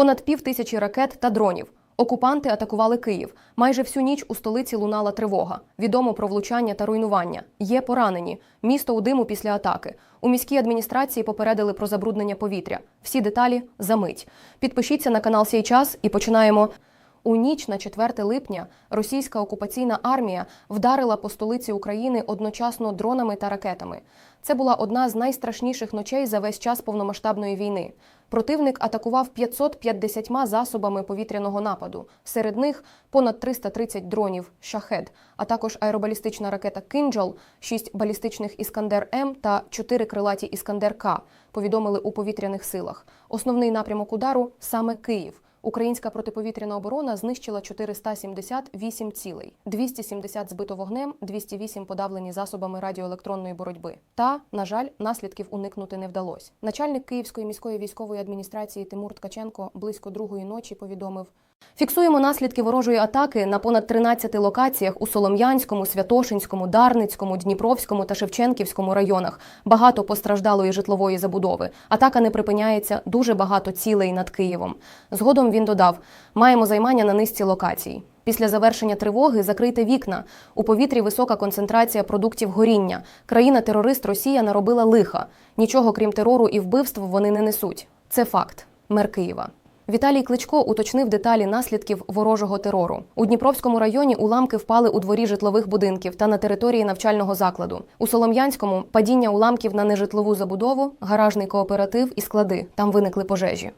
Понад пів тисячі ракет та дронів. Окупанти атакували Київ. Майже всю ніч у столиці лунала тривога. Відомо про влучання та руйнування. Є поранені. Місто у диму після атаки. У міській адміністрації попередили про забруднення повітря. Всі деталі за мить. Підпишіться на канал «Сей час» і починаємо. У ніч на 4 липня російська окупаційна армія вдарила по столиці України одночасно дронами та ракетами. Це була одна з найстрашніших ночей за весь час повномасштабної війни. Противник атакував 550 засобами повітряного нападу. Серед них понад 330 дронів «Шахед», а також аеробалістична ракета «Кинджал», 6 балістичних «Іскандер М» та 4 крилаті «Іскандер К», повідомили у повітряних силах. Основний напрямок удару саме Київ. Українська протиповітряна оборона знищила 478 цілей, 270 збито вогнем, 208 подавлені засобами радіоелектронної боротьби. Та, на жаль, наслідків уникнути не вдалося. Начальник Київської міської військової адміністрації Тимур Ткаченко близько другої ночі повідомив. Фіксуємо наслідки ворожої атаки на понад 13 локаціях у Солом'янському, Святошинському, Дарницькому, Дніпровському та Шевченківському районах. Багато постраждалої житлової забудови. Атака не припиняється, дуже багато цілей над Києвом. Згодом він додав: маємо займання на низці локацій. Після завершення тривоги закрийте вікна. У повітрі висока концентрація продуктів горіння. Країна-терорист Росія наробила лиха. Нічого крім терору і вбивств вони не несуть. Це факт. Мер Києва. Віталій Кличко уточнив деталі наслідків ворожого терору. У Дніпровському районі уламки впали у дворі житлових будинків та на території навчального закладу. У Солом'янському падіння уламків на нежитлову забудову, гаражний кооператив і склади. Там виникли пожежі.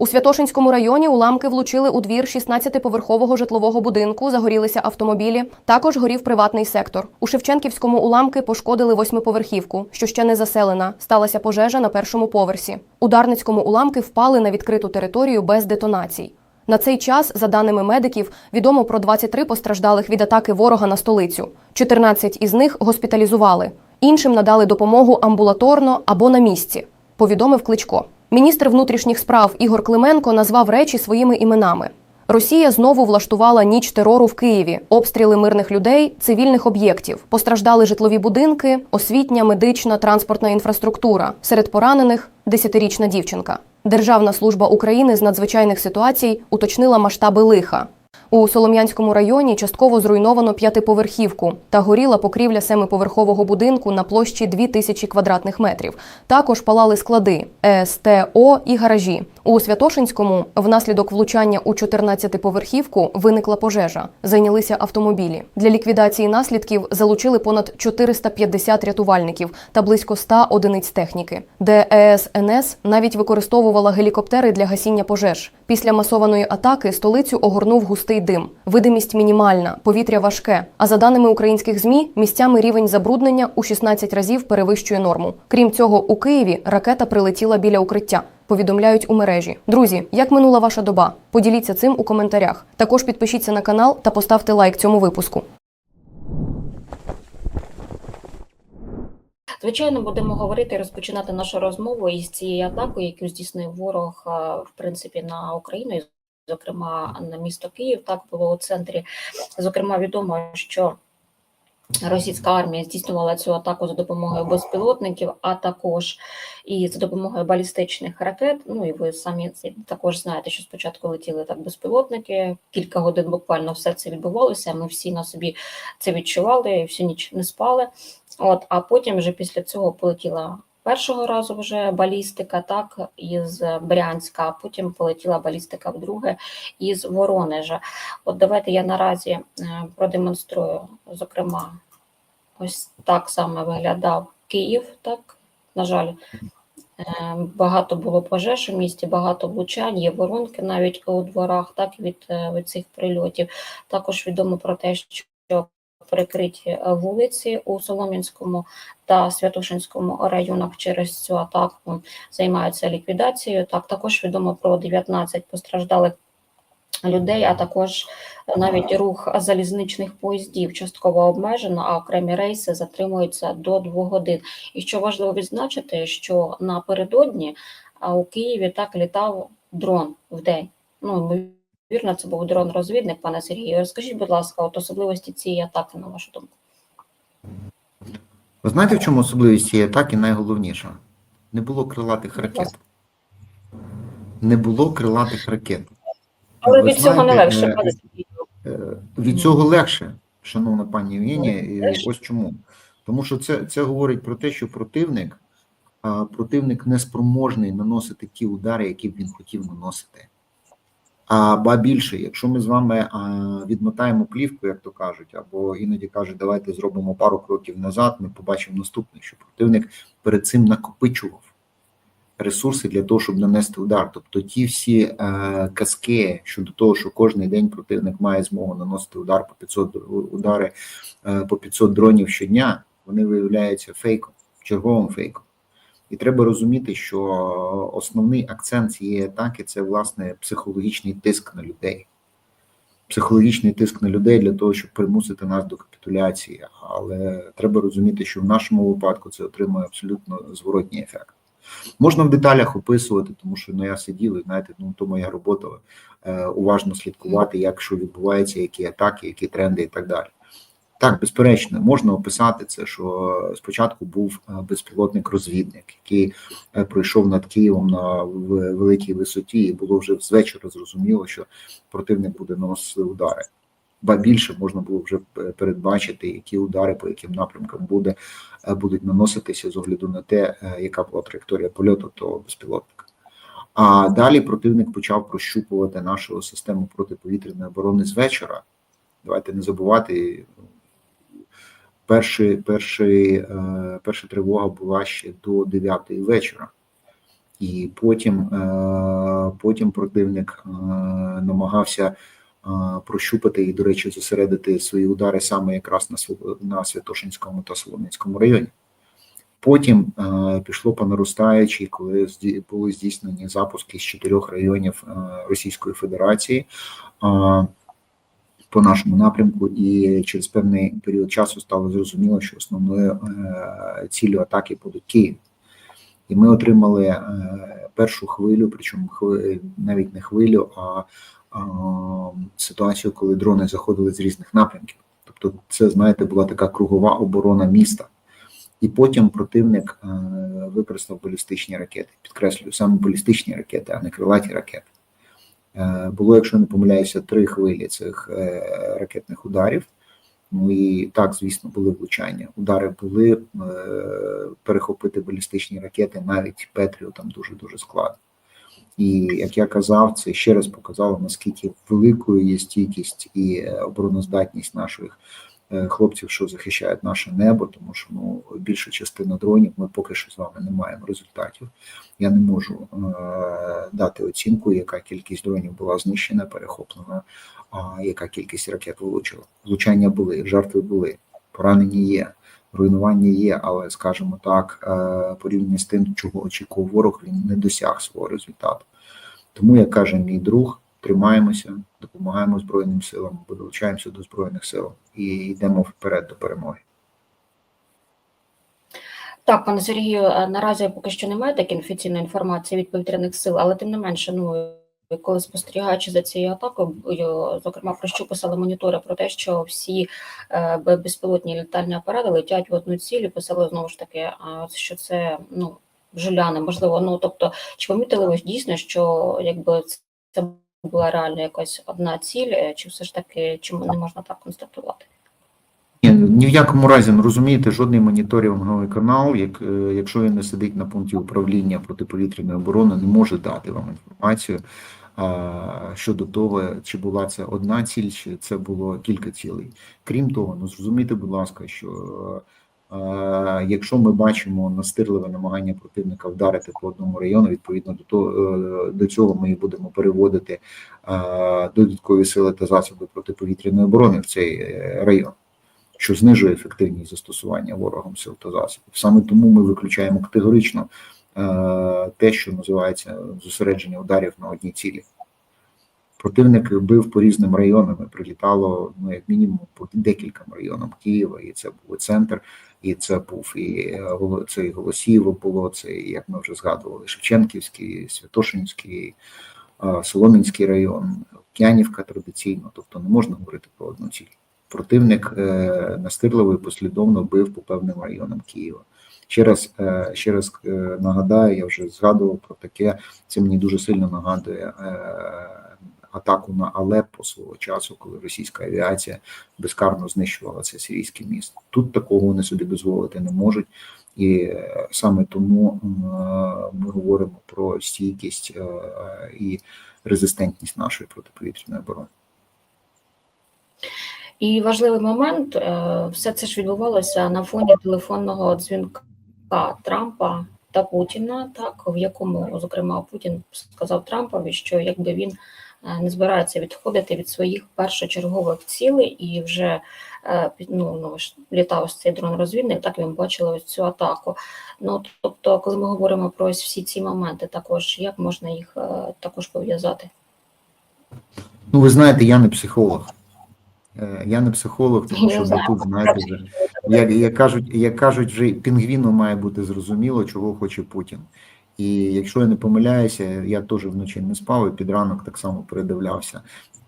У Святошинському районі уламки влучили у двір 16-поверхового житлового будинку, загорілися автомобілі. Також горів приватний сектор. У Шевченківському уламки пошкодили восьмиповерхівку, що ще не заселена. Сталася пожежа на першому поверсі. У Дарницькому уламки впали на відкриту територію без детонацій. На цей час, за даними медиків, відомо про 23 постраждалих від атаки ворога на столицю. 14 із них госпіталізували. Іншим надали допомогу амбулаторно або на місці, повідомив Кличко. Міністр внутрішніх справ Ігор Клименко назвав речі своїми іменами. Росія знову влаштувала ніч терору в Києві, обстріли мирних людей, цивільних об'єктів. Постраждали житлові будинки, освітня, медична, транспортна інфраструктура. Серед поранених десятирічна дівчинка. Державна служба України з надзвичайних ситуацій уточнила масштаби лиха. У Солом'янському районі частково зруйновано п'ятиповерхівку та горіла покрівля семиповерхового будинку на площі 2000 квадратних метрів. Також палали склади, СТО і гаражі. У Святошинському внаслідок влучання у 14-поверхівку виникла пожежа. Зайнялися автомобілі. Для ліквідації наслідків залучили понад 450 рятувальників та близько 100 одиниць техніки. ДЕСНС навіть використовувала гелікоптери для гасіння пожеж. Після масованої атаки столицю огорнув густий дим. Видимість мінімальна, повітря важке. А за даними українських змі, місцями рівень забруднення у 16 разів перевищує норму. Крім цього, у Києві ракета прилетіла біля укриття. Повідомляють у мережі. Друзі, як минула ваша доба? Поділіться цим у коментарях. Також підпишіться на канал та поставте лайк цьому випуску. Звичайно, будемо говорити і розпочинати нашу розмову із цієї атаки, яку здійснив ворог е, в принципі на Україну, і, зокрема на місто Київ. Так було у центрі. Зокрема, відомо, що російська армія здійснювала цю атаку за допомогою безпілотників, а також і за допомогою балістичних ракет. Ну і ви самі також знаєте, що спочатку летіли так безпілотники. Кілька годин буквально все це відбувалося. Ми всі на собі це відчували, всю ніч не спали. От, а потім вже після цього полетіла першого разу вже балістика, так, із Брянська, а потім полетіла балістика вдруге із Воронежа. От давайте я наразі е, продемонструю, зокрема, ось так саме виглядав Київ, так, на жаль. е, Багато було пожеж у місті, багато влучань, є воронки навіть у дворах, так від, е, від цих прильотів. Також відомо про те, що перекриті е, вулиці у Солом'янському та Святошинському районах через цю атаку займаються ліквідацією. Так, також відомо про 19 постраждалих людей, а також навіть рух залізничних поїздів частково обмежено, а окремі рейси затримуються до 2 годин. І що важливо відзначити, що напередодні у Києві так літав дрон в день. Ну, Вірно, це був дрон-розвідник, пане Сергію. Розкажіть, будь ласка, от особливості цієї атаки, на вашу думку. Ви знаєте, в чому особливість цієї атаки найголовніша? Не було крилатих ракет. не було крилатих ракет. Але Ви від цього не легше, е, пане Сергію. Е, Від цього легше, шановна пані Євгенія, і ось чому. Тому що це, це говорить про те, що противник, противник не спроможний наносити ті удари, які б він хотів наносити. А ба більше, якщо ми з вами відмотаємо плівку, як то кажуть, або іноді кажуть, давайте зробимо пару кроків назад, ми побачимо наступне, що противник перед цим накопичував ресурси для того, щоб нанести удар. Тобто ті всі е, казки щодо того, що кожен день противник має змогу наносити удар по 500 удари е, по 500 дронів щодня, вони виявляються фейком, черговим фейком. І треба розуміти, що основний акцент цієї атаки це власне психологічний тиск на людей. Психологічний тиск на людей для того, щоб примусити нас до капітуляції. Але треба розуміти, що в нашому випадку це отримує абсолютно зворотній ефект. Можна в деталях описувати, тому що ну я сидів, і знаєте, ну то моя робота е, уважно слідкувати, як що відбувається, які атаки, які тренди і так далі. Так, безперечно, можна описати це, що спочатку був е, безпілотник-розвідник, який е, пройшов над Києвом на великій висоті, і було вже з вечора зрозуміло, що противник буде наносити удари. Ба більше можна було вже е, передбачити, які удари по яким напрямкам буде будуть наноситися з огляду на те, яка була траєкторія польоту того безпілотника. А далі противник почав прощупувати нашу систему протиповітряної оборони з вечора. Давайте не забувати. Перший, перший, е, перша тривога була ще до 9 вечора, і потім, е, потім противник е, намагався прощупати і, до речі, зосередити свої удари саме якраз на на Святошинському та Солом'янському районі. Потім пішло по наростаючій, коли були здійснені запуски з чотирьох районів Російської Федерації по нашому напрямку, і через певний період часу стало зрозуміло, що основною е, ціллю атаки буде Київ. І ми отримали е, першу хвилю, причому навіть не хвилю, а, а ситуацію, коли дрони заходили з різних напрямків. Тобто, це, знаєте, була така кругова оборона міста. І потім противник е, використав балістичні ракети. Підкреслюю, саме балістичні ракети, а не крилаті ракети. Е, було, якщо не помиляюся, три хвилі цих е, ракетних ударів. Ну і так, звісно, були влучання. Удари були е, перехопити балістичні ракети, навіть Петріотам дуже дуже складно. І як я казав, це ще раз показало наскільки великою є стійкість і обороноздатність наших хлопців, що захищають наше небо, тому що ну більша частина дронів ми поки що з вами не маємо результатів. Я не можу е, дати оцінку, яка кількість дронів була знищена, перехоплена, а яка кількість ракет влучила. Влучання були, жертви були, поранені є. Руйнування є, але скажімо так, е, порівняно з тим, чого очікував ворог, він не досяг свого результату. Тому, як каже мій друг, тримаємося, допомагаємо Збройним силам, долучаємося до Збройних сил і йдемо вперед до перемоги. Так, пане Сергію, е, наразі поки що немає такої офіційної інформації від повітряних сил, але тим не менше, ну коли спостерігаючи за цією атакою, зокрема про що писали монітори про те, що всі е, безпілотні літальні апарати летять в одну ціль, і писали знову ж таки, а, що це ну жуляни, можливо, ну тобто, чи помітили ви дійсно, що якби це була реально якась одна ціль, е, чи все ж таки чому не можна так констатувати? Ні, ні в якому разі не розумієте, жодний моніторинговий канал, як, е, якщо він не сидить на пункті управління протиповітряної оборони, не може дати вам інформацію а, щодо того, чи була це одна ціль, чи це було кілька цілей. Крім того, ну зрозумійте, будь ласка, що якщо ми бачимо настирливе намагання противника вдарити по одному району, відповідно до того е, до цього ми будемо переводити додаткові сили та засоби протиповітряної оборони в цей е, район що знижує ефективність застосування ворогом сил та засобів. Саме тому ми виключаємо категорично е, те, що називається зосередження ударів на одній цілі. Противник бив по різним районам, і прилітало ну, як мінімум по декільком районам Києва, і це був центр, і це був і е, це і Голосіїво було, це, як ми вже згадували, Шевченківський, Святошинський, е, Солом'янський район, Океанівка традиційно, тобто не можна говорити про одну ціль противник е, настирливо і послідовно бив по певним районам Києва. Ще раз, ще раз нагадаю, я вже згадував про таке. Це мені дуже сильно нагадує атаку на Алеппо свого часу, коли російська авіація безкарно знищувала це сирійське місто. Тут такого вони собі дозволити не можуть, і е, саме тому е, ми говоримо про стійкість е, і резистентність нашої протиповітряної оборони. І важливий момент, все це ж відбувалося на фоні телефонного дзвінка Трампа та Путіна, так в якому, зокрема, Путін сказав Трампові, що якби він не збирається відходити від своїх першочергових цілей і вже е, ну, ну, літав ось цей дрон-розвідник, так він бачили ось цю атаку. Ну тобто, коли ми говоримо про ось всі ці моменти, також як можна їх е, також пов'язати? Ну, ви знаєте, я не психолог. Е, Я не психолог, тому що ми тут знаєте вже. Як, як кажуть, як кажуть, вже пінгвіну має бути зрозуміло, чого хоче Путін. І якщо я не помиляюся, я теж вночі не спав і під ранок так само передивлявся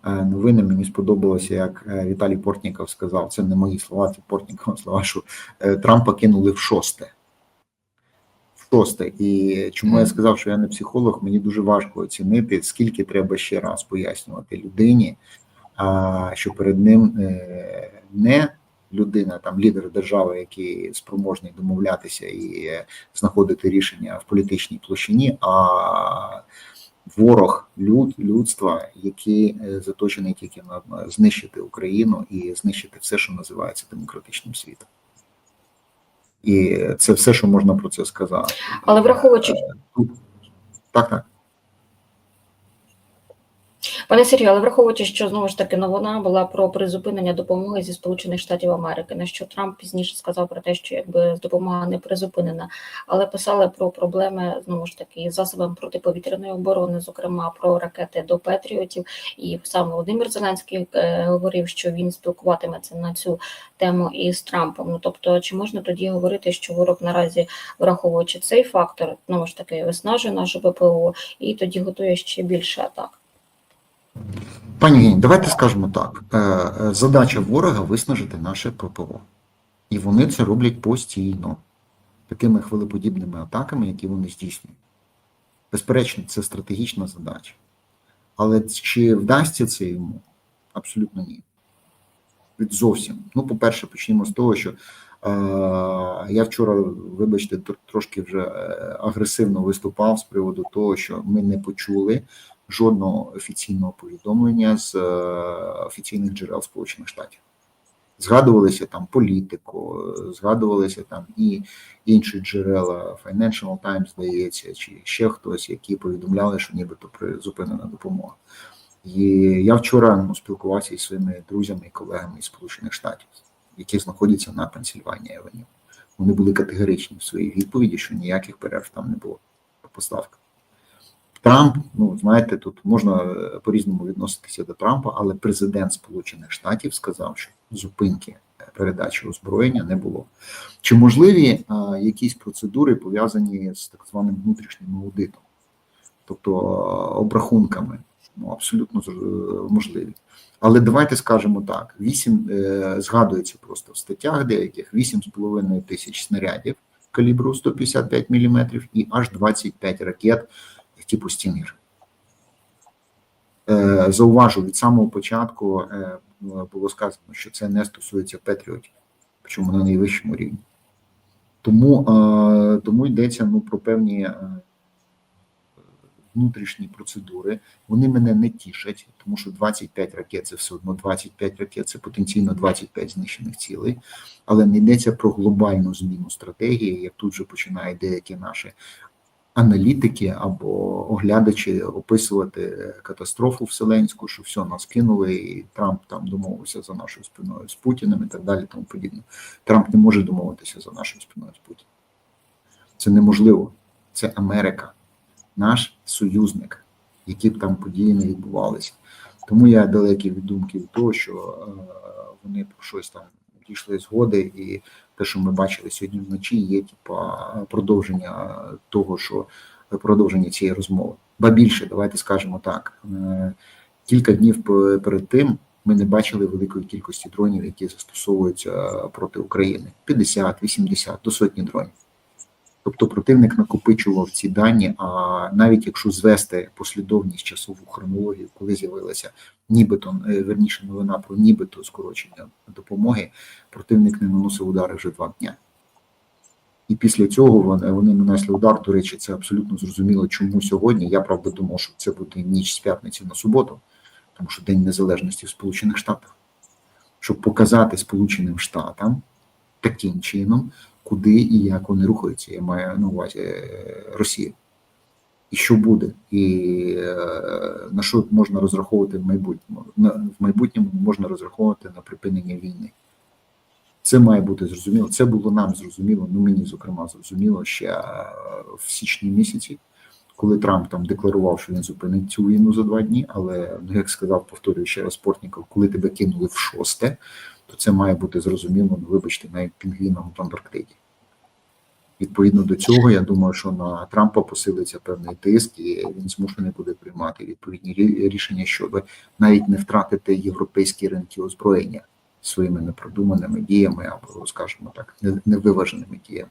е, новини. Мені сподобалося, як е, Віталій Портніков сказав, це не мої слова, це Портнікова слова, що е, Трампа кинули в шосте. В шосте. І чому я сказав, що я не психолог, мені дуже важко оцінити, скільки треба ще раз пояснювати людині, що перед ним не людина, там лідер держави, який спроможний домовлятися і е, знаходити рішення в політичній площині, а ворог люд, людства, який е, заточений тільки на знищити Україну і знищити все, що називається демократичним світом. І це все, що можна про це сказати. Але враховуючи, Так, так. Пане Сергію, але враховуючи, що знову ж таки новина була про призупинення допомоги зі Сполучених Штатів Америки, на що Трамп пізніше сказав про те, що якби допомога не призупинена, але писали про проблеми знову ж таки із засобами протиповітряної оборони, зокрема про ракети до Петріотів. І сам Володимир Зеленський е, говорив, що він спілкуватиметься на цю тему із Трампом. Ну тобто, чи можна тоді говорити, що ворог наразі, враховуючи цей фактор, знову ж таки виснажує нашу ППО і тоді готує ще більше атак? Пані Євгенія, давайте скажемо так: Е, е, задача ворога виснажити наше ППО. І вони це роблять постійно, такими хвилеподібними атаками, які вони здійснюють. Безперечно, це стратегічна задача. Але чи вдасться це йому? Абсолютно ні. Від зовсім. Ну, по-перше, почнімо з того, що е, я вчора, вибачте, тр- трошки вже е, агресивно виступав з приводу того, що ми не почули жодного офіційного повідомлення з е, офіційних джерел Сполучених Штатів. Згадувалися там політико, е, згадувалися там і інші джерела Financial Times, здається, чи ще хтось, які повідомляли, що нібито призупинена допомога. І я вчора ну, спілкувався із своїми друзями і колегами із Сполучених Штатів, які знаходяться на Пенсільванії Авеню. Вони були категоричні в своїй відповіді, що ніяких перерв там не було по поставках. Трамп, ну знаєте, тут можна е, по-різному відноситися до Трампа, але президент Сполучених Штатів сказав, що зупинки е, передачі озброєння не було. Чи можливі а, якісь процедури пов'язані з так званим внутрішнім аудитом, тобто обрахунками? Ну, абсолютно можливі. Але давайте скажемо так: 8, е, згадується просто в статтях деяких 8,5 тисяч снарядів калібру 155 мм і аж 25 ракет типу Стінгер. Е, Зауважу, від самого початку е, було сказано, що це не стосується Петріотів, причому на найвищому рівні. Тому, е, тому йдеться ну, про певні внутрішні процедури. Вони мене не тішать, тому що 25 ракет це все одно 25 ракет, це потенційно 25 знищених цілей, але не йдеться про глобальну зміну стратегії, як тут же починають деякі наші аналітики або оглядачі описувати катастрофу вселенську, що все нас кинули, і Трамп там домовився за нашою спиною з Путіним і так далі. Тому подібне. Трамп не може домовитися за нашою спиною з Путіним. Це неможливо. Це Америка, наш союзник, які б там події не відбувалися. Тому я далекий від думки від того, що е, вони про щось там дійшли згоди, і те, що ми бачили сьогодні вночі, є типа продовження того, що продовження цієї розмови. Ба більше, давайте скажемо так: е, кілька днів перед тим ми не бачили великої кількості дронів, які застосовуються проти України: 50, 80 до сотні дронів. Тобто противник накопичував ці дані, а навіть якщо звести послідовність часову хронологію, коли з'явилася нібито е, верніше новина про нібито скорочення допомоги, противник не наносив удари вже два дня. І після цього вони, вони нанесли удар. До речі, це абсолютно зрозуміло, чому сьогодні. Я правда думав, що це буде ніч з п'ятниці на суботу, тому що День Незалежності в Сполучених Штатах, щоб показати Сполученим Штатам таким чином, куди і як вони рухаються. Я маю на увазі е, Росію. І що буде, і е, на що можна розраховувати в майбутньому? В майбутньому можна розраховувати на припинення війни. Це має бути зрозуміло. Це було нам зрозуміло, ну мені зокрема зрозуміло ще е, в січні місяці, коли Трамп там декларував, що він зупинить цю війну за два дні. Але ну як сказав, повторюю ще раз Портніков, коли тебе кинули в шосте, то це має бути зрозуміло, ну вибачте, навіть пінгвінам в Антарктиді. Відповідно до цього, я думаю, що на Трампа посилиться певний тиск, і він змушений буде приймати відповідні рішення, щоб навіть не втратити європейські ринки озброєння своїми непродуманими діями або, скажімо так, невиваженими діями.